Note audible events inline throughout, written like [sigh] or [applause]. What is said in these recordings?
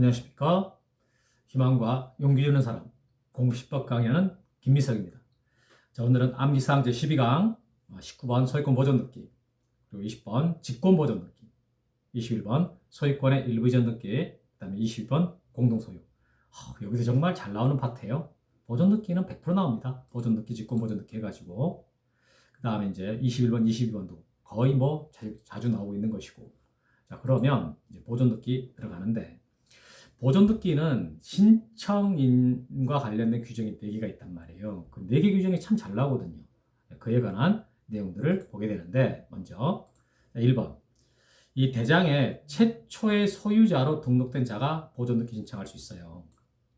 안녕하십니까. 희망과 용기 주는 사람, 공부 10법 강의하는 김미석입니다. 자, 오늘은 암기사항 제12강, 19번 소유권 보존 듣기, 그리고 20번 직권 보존 듣기, 21번 소유권의 일부 이전 듣기, 그 다음에 22번 공동소유. 하, 여기서 정말 잘 나오는 파트예요. 보존 듣기는 100% 나옵니다. 보존 듣기, 직권 보존 듣기 해가지고. 그 다음에 이제 21번, 22번도 거의 뭐 자주, 자주 나오고 있는 것이고. 자, 그러면 이제 보존 듣기 들어가는데, 보존 듣기는 신청인과 관련된 규정이 4개가 있단 말이에요. 그 4개 규정이 참 잘 나오거든요. 그에 관한 내용들을 보게 되는데, 먼저 1번. 이 대장의 최초의 소유자로 등록된 자가 보존 듣기 신청할 수 있어요.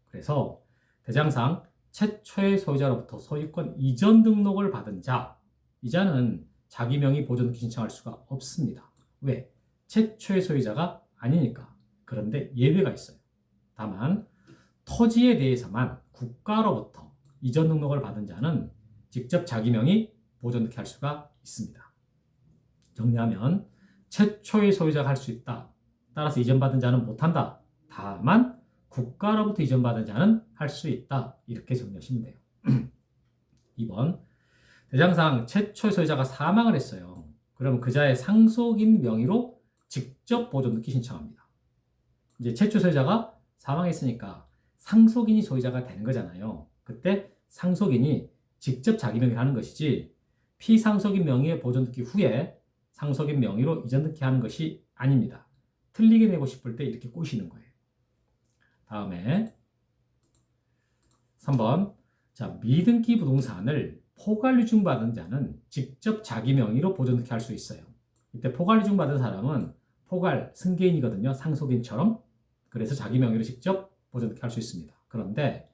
그래서 대장상 최초의 소유자로부터 소유권 이전 등록을 받은 자, 이자는 자기 명의 보존 듣기 신청할 수가 없습니다. 왜? 최초의 소유자가 아니니까. 그런데 예외가 있어요. 다만 토지에 대해서만 국가로부터 이전 등록을 받은 자는 직접 자기 명의 보존 듣기 할 수가 있습니다. 정리하면 최초의 소유자가 할 수 있다. 따라서 이전받은 자는 못한다. 다만 국가로부터 이전받은 자는 할 수 있다. 이렇게 정리하시면 돼요. [clears throat] 2번 대장상 최초의 소유자가 사망을 했어요. 그러면 그 자의 상속인 명의로 직접 보존 듣기 신청합니다. 이제 최초 소유자가 사망했으니까 상속인이 소유자가 되는 거잖아요. 그때 상속인이 직접 자기 명의로 하는 것이지 피상속인 명의의 보존 듣기 후에 상속인 명의로 이전 듣기 하는 것이 아닙니다. 틀리게 내고 싶을 때 이렇게 꼬시는 거예요. 다음에 3번 자 미등기 부동산을 포괄유증 받은 자는 직접 자기 명의로 보존 듣기 할 수 있어요. 이때 포괄유증 받은 사람은 포괄 승계인이거든요. 상속인처럼 그래서 자기 명의로 직접 보존 듣기 할수 있습니다. 그런데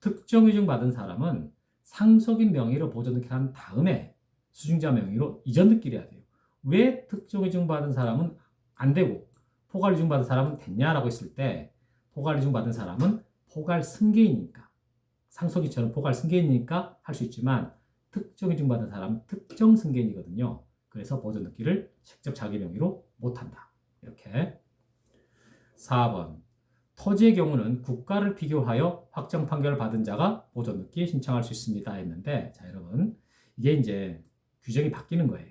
특정 유증 받은 사람은 상속인 명의로 보존 듣기 한 다음에 수증자 명의로 이전 듣기를 해야 돼요. 왜 특정 유증 받은 사람은 안 되고 포괄 유증 받은 사람은 됐냐라고 했을 때 포괄 유증 받은 사람은 포괄 승계이니까 상속인처럼 포괄 승계이니까 할 수 있지만 특정 유증 받은 사람은 특정 승계인이거든요. 그래서 보존 듣기를 직접 자기 명의로 못한다. 이렇게 4번 토지의 경우는 국가를 비교하여 확정 판결을 받은 자가 보존 듣기 신청할 수 있습니다 했는데 자 여러분 이게 이제 규정이 바뀌는 거예요.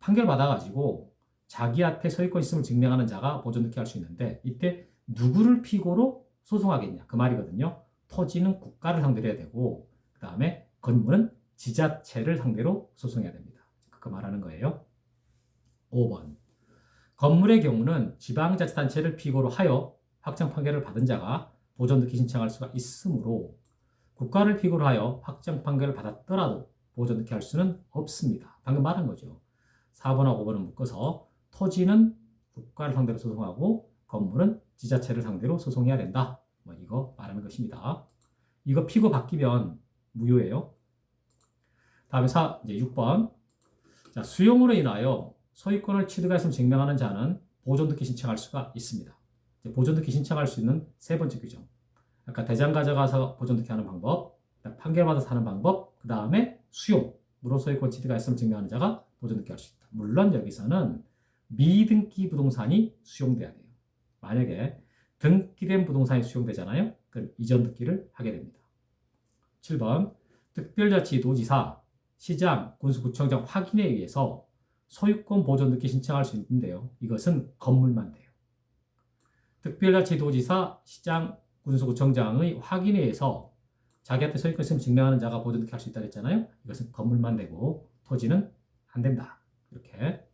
판결 받아가지고 자기한테 소유권 있음을 증명하는 자가 보존 듣기 할 수 있는데 이때 누구를 피고로 소송하겠냐 그 말이거든요. 토지는 국가를 상대로 해야 되고 그 다음에 건물은 지자체를 상대로 소송해야 됩니다. 그거 말하는 거예요. 5번 건물의 경우는 지방자치단체를 피고로 하여 확정 판결을 받은 자가 보존 듣기 신청할 수가 있으므로 국가를 피고로 하여 확정 판결을 받았더라도 보존 듣기 할 수는 없습니다. 방금 말한 거죠. 4번하고 5번은 묶어서 토지는 국가를 상대로 소송하고 건물은 지자체를 상대로 소송해야 된다. 뭐 이거 말하는 것입니다. 이거 피고 바뀌면 무효예요. 다음에 4, 이제 6번. 자, 수용으로 인하여 소유권을 취득했음을 증명하는 자는 보존 듣기 신청할 수가 있습니다. 보존 듣기 신청할 수 있는 세 번째 규정. 아까 대장 가져가서 보존 듣기 하는 방법, 판결받아서 하는 방법, 그 다음에 수용으로 소유권 취득했음을 증명하는 자가 보존 듣기 할 수 있다. 물론 여기서는 미등기 부동산이 수용돼야 돼요. 만약에 등기된 부동산이 수용되잖아요. 그럼 이전 듣기를 하게 됩니다. 7번 특별자치도지사, 시장, 군수구청장 확인에 의해서 소유권 보존 듣기 신청할 수 있는데요. 이것은 건물만 돼요. 특별자치도지사, 시장, 군수구청장의 확인에 의해서 자기한테 소유권 있으면 증명하는 자가 보존 듣기 할 수 있다 그랬잖아요. 이것은 건물만 되고 토지는 안 된다. 이렇게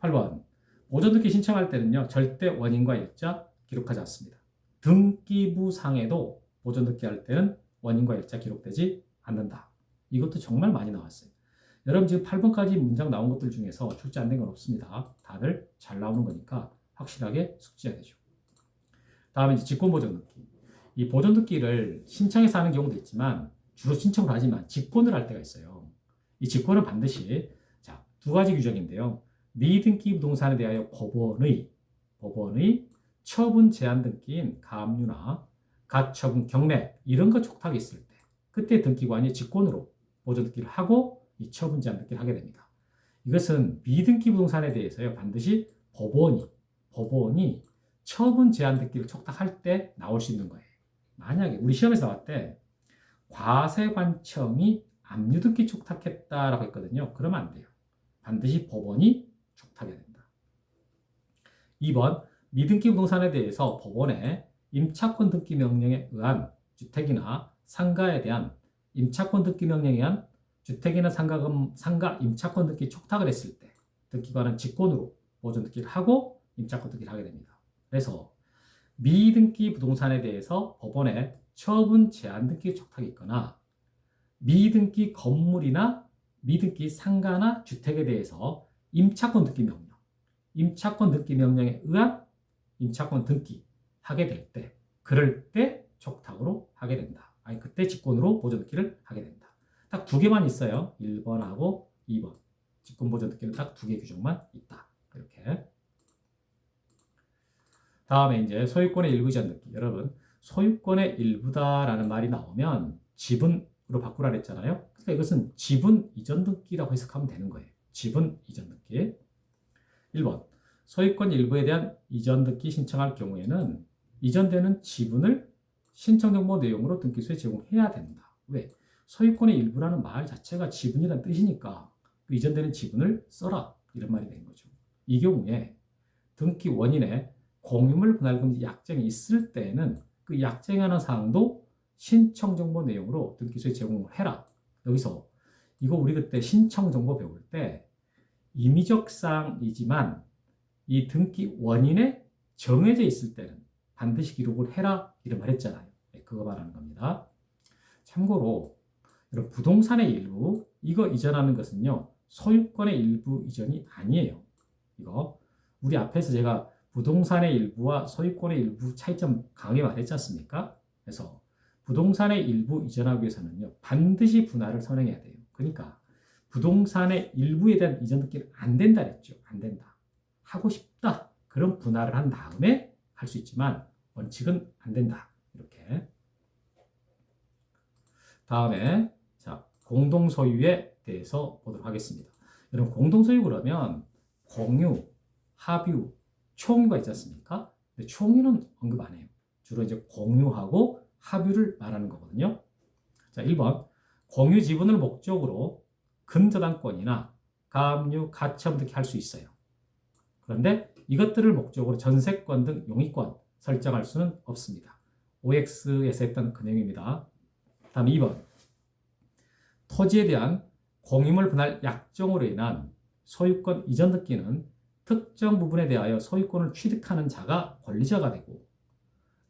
8번 보존 듣기 신청할 때는요. 절대 원인과 일자 기록하지 않습니다. 등기부 상에도 보존 듣기 할 때는 원인과 일자 기록되지 않는다. 이것도 정말 많이 나왔어요. 여러분 지금 8번까지 문장 나온 것들 중에서 출제 안 된 건 없습니다. 다들 잘 나오는 거니까 확실하게 숙지해야 되죠. 다음에 이제 직권 보존 듣기. 이 보존 듣기를 신청해서 하는 경우도 있지만 주로 신청을 하지만 직권을 할 때가 있어요. 이 직권은 반드시 자, 두 가지 규정인데요. 미등기 부동산에 대하여 법원의 법원의 처분 제한 등기인 가압류나 가처분 경매 이런 거 촉탁이 있을 때 그때 등기관이 직권으로 보존 듣기를 하고 이 처분 제한 듣기를 하게 됩니다. 이것은 미등기 부동산에 대해서요 반드시 법원이 법원이 처분 제한 듣기를 촉탁할 때 나올 수 있는 거예요. 만약에 우리 시험에서 때 과세관청이 압류듣기 촉탁했다라고 했거든요. 그러면 안 돼요. 반드시 법원이 촉탁해야 된다. 2번 미등기 부동산에 대해서 법원에 임차권 등기 명령에 의한 주택이나 상가에 대한 임차권 등기 명령에 의한 주택이나 상가금 상가 임차권 등기 촉탁을 했을 때 등기관은 직권으로 보존 등기를 하고 임차권 등기를 하게 됩니다. 그래서 미등기 부동산에 대해서 법원에 처분 제한 등기 촉탁이 있거나 미등기 건물이나 미등기 상가나 주택에 대해서 임차권 등기 명령, 임차권 등기 명령에 의한 임차권 등기 하게 될 때, 그럴 때 촉탁으로 하게 된다. 아니 그때 직권으로 보존 등기를 하게 된다. 딱 두 개만 있어요. 1번하고 2번. 직권 보존 등기는 딱 두 개 규정만 있다. 이렇게. 다음에 이제 소유권의 일부 이전 등기. 여러분, 소유권의 일부다라는 말이 나오면 지분으로 바꾸라 그랬잖아요. 그러니까 이것은 지분 이전 등기라고 해석하면 되는 거예요. 지분 이전 등기. 1번. 소유권 일부에 대한 이전 등기 신청할 경우에는 이전되는 지분을 신청 정보 내용으로 등기소에 제공해야 된다. 왜? 소유권의 일부라는 말 자체가 지분이라는 뜻이니까 그 이전되는 지분을 써라 이런 말이 된 거죠. 이 경우에 등기 원인에 공유물 분할 금지 약정이 있을 때에는 그 약정하는 사항도 신청 정보 내용으로 등기소에 제공을 해라. 여기서 이거 우리 그때 신청 정보 배울 때 임의적 사항이지만 이 등기 원인에 정해져 있을 때는 반드시 기록을 해라 이런 말 했잖아요. 네, 그거 말하는 겁니다. 참고로 여러분 부동산의 일부 이거 이전하는 것은요 소유권의 일부 이전이 아니에요. 이거 우리 앞에서 제가 부동산의 일부와 소유권의 일부 차이점 강하게 말했지 않습니까? 그래서 부동산의 일부 이전하기 위해서는요 반드시 분할을 선행해야 돼요. 그러니까 부동산의 일부에 대한 이전 등기는 안 된다 그랬죠. 안 된다. 하고 싶다. 그런 분할을 한 다음에 할 수 있지만 원칙은 안 된다. 이렇게. 다음에 자 공동 소유에 대해서 보도록 하겠습니다. 여러분 공동 소유 그러면 공유, 합유, 총유가 있지 않습니까? 근데 총유는 언급 안 해요. 주로 이제 공유하고 합유를 말하는 거거든요. 자 1번 공유 지분을 목적으로 금저당권이나 가압류, 가처분 등기 할수 있어요. 그런데 이것들을 목적으로 전세권 등 용의권 설정할 수는 없습니다. OX에서 했던 그 내용입니다. 다음 2번. 토지에 대한 공유물 분할 약정으로 인한 소유권 이전 등기는 특정 부분에 대하여 소유권을 취득하는 자가 권리자가 되고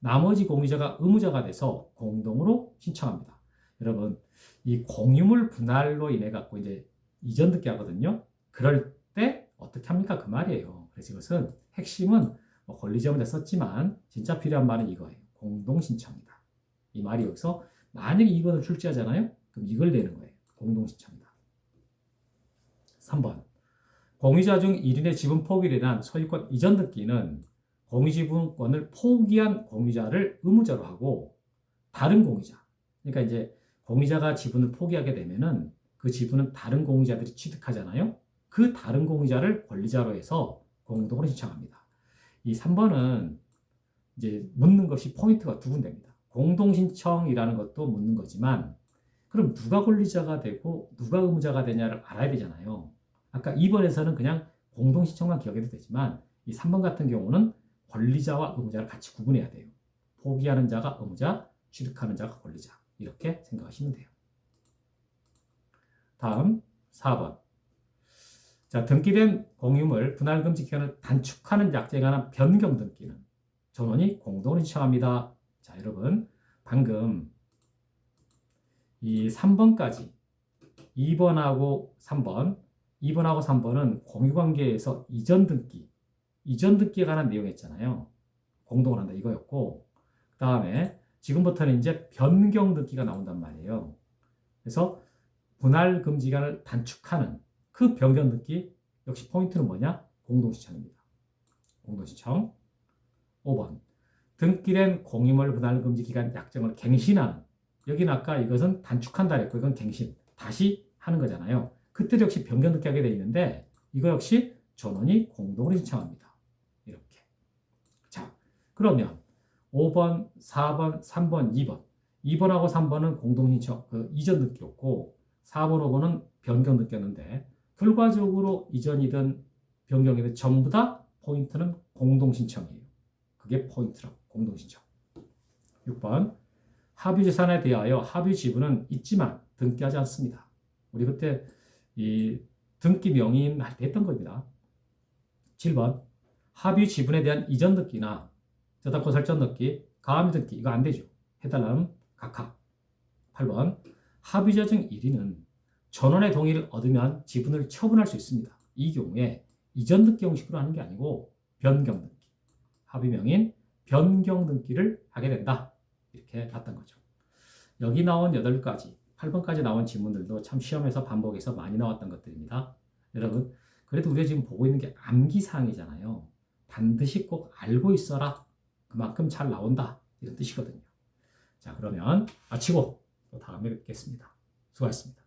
나머지 공유자가 의무자가 돼서 공동으로 신청합니다. 여러분, 이 공유물 분할로 인해 갖고 이제 이전 등기 하거든요. 그럴 때 어떻게 합니까? 그 말이에요. 그래서 이것은 핵심은 뭐 권리자문에 썼지만 진짜 필요한 말은 이거예요. 공동 신청이다. 이 말이 여기서 만약에 2번을 출제하잖아요. 그럼 이걸 내는 거예요. 공동 신청이다. 3번. 공유자 중 1인의 지분 인한 소유권 이전 등기는 공유지분권을 포기한 공유자를 의무자로 하고 다른 공유자. 그러니까 이제 공유자가 지분을 포기하게 되면은 그 지분은 다른 공유자들이 취득하잖아요. 그 다른 공유자를 권리자로 해서 공동으로 신청합니다. 이 3번은 이제 묻는 것이 포인트가 두 군데입니다. 공동신청이라는 것도 묻는 거지만 그럼 누가 권리자가 되고 누가 의무자가 되냐를 알아야 되잖아요. 아까 2번에서는 그냥 공동신청만 기억해도 되지만 이 3번 같은 경우는 권리자와 의무자를 같이 구분해야 돼요. 포기하는 자가 의무자, 취득하는 자가 권리자. 이렇게 생각하시면 돼요. 다음 4번. 자, 등기된 공유물 분할금지 기간을 단축하는 약정에 관한 변경 등기는 전원이 공동으로 신청합니다. 자, 여러분 방금 이 3번까지 2번하고 3번, 2번하고 3번은 공유관계에서 이전 등기, 이전 등기에 관한 내용이었잖아요. 공동을 한다 이거였고 그 다음에 지금부터는 이제 변경 등기가 나온단 말이에요. 그래서 분할 금지 기간을 단축하는 그 변경 등기 역시 포인트는 뭐냐? 공동시청입니다. 공동시청. 5번. 등기된 공유물 분할 금지 기간 약정을 갱신하는. 여기는 아까 이것은 단축한다 했고 이건 갱신. 다시 하는 거잖아요. 그때 역시 변경 등기 하게 돼 있는데 이거 역시 전원이 공동으로 신청합니다. 이렇게. 자, 그러면 5번, 4번, 3번, 2번. 2번하고 3번은 공동 신청, 그 이전 느꼈고 4번, 5번은 변경 느꼈는데 결과적으로 이전이든 변경이든 전부 다 포인트는 공동 신청이에요. 그게 포인트라고 공동 신청. 6번 합의 재산에 대하여 합의 지분은 있지만 등기하지 않습니다. 우리 그때 이 등기 명인 할 때 했던 겁니다. 7번 합의 지분에 대한 이전 등기나 저당권 설정 등기, 가압류 등기 이거 안 되죠. 해달라면 각하. 8번 합의자 중 1위는 전원의 동의를 얻으면 지분을 처분할 수 있습니다. 이 경우에 이전 등기 형식으로 하는 게 아니고 변경 등기. 합의명인 변경 등기를 하게 된다. 이렇게 봤던 거죠. 여기 나온 8가지, 8번까지 나온 지문들도 참 시험에서 반복해서 많이 나왔던 것들입니다. 여러분, 그래도 우리가 지금 보고 있는 게 암기사항이잖아요. 반드시 꼭 알고 있어라. 그만큼 잘 나온다. 이런 뜻이거든요. 자, 그러면 마치고 또 다음에 뵙겠습니다. 수고하셨습니다.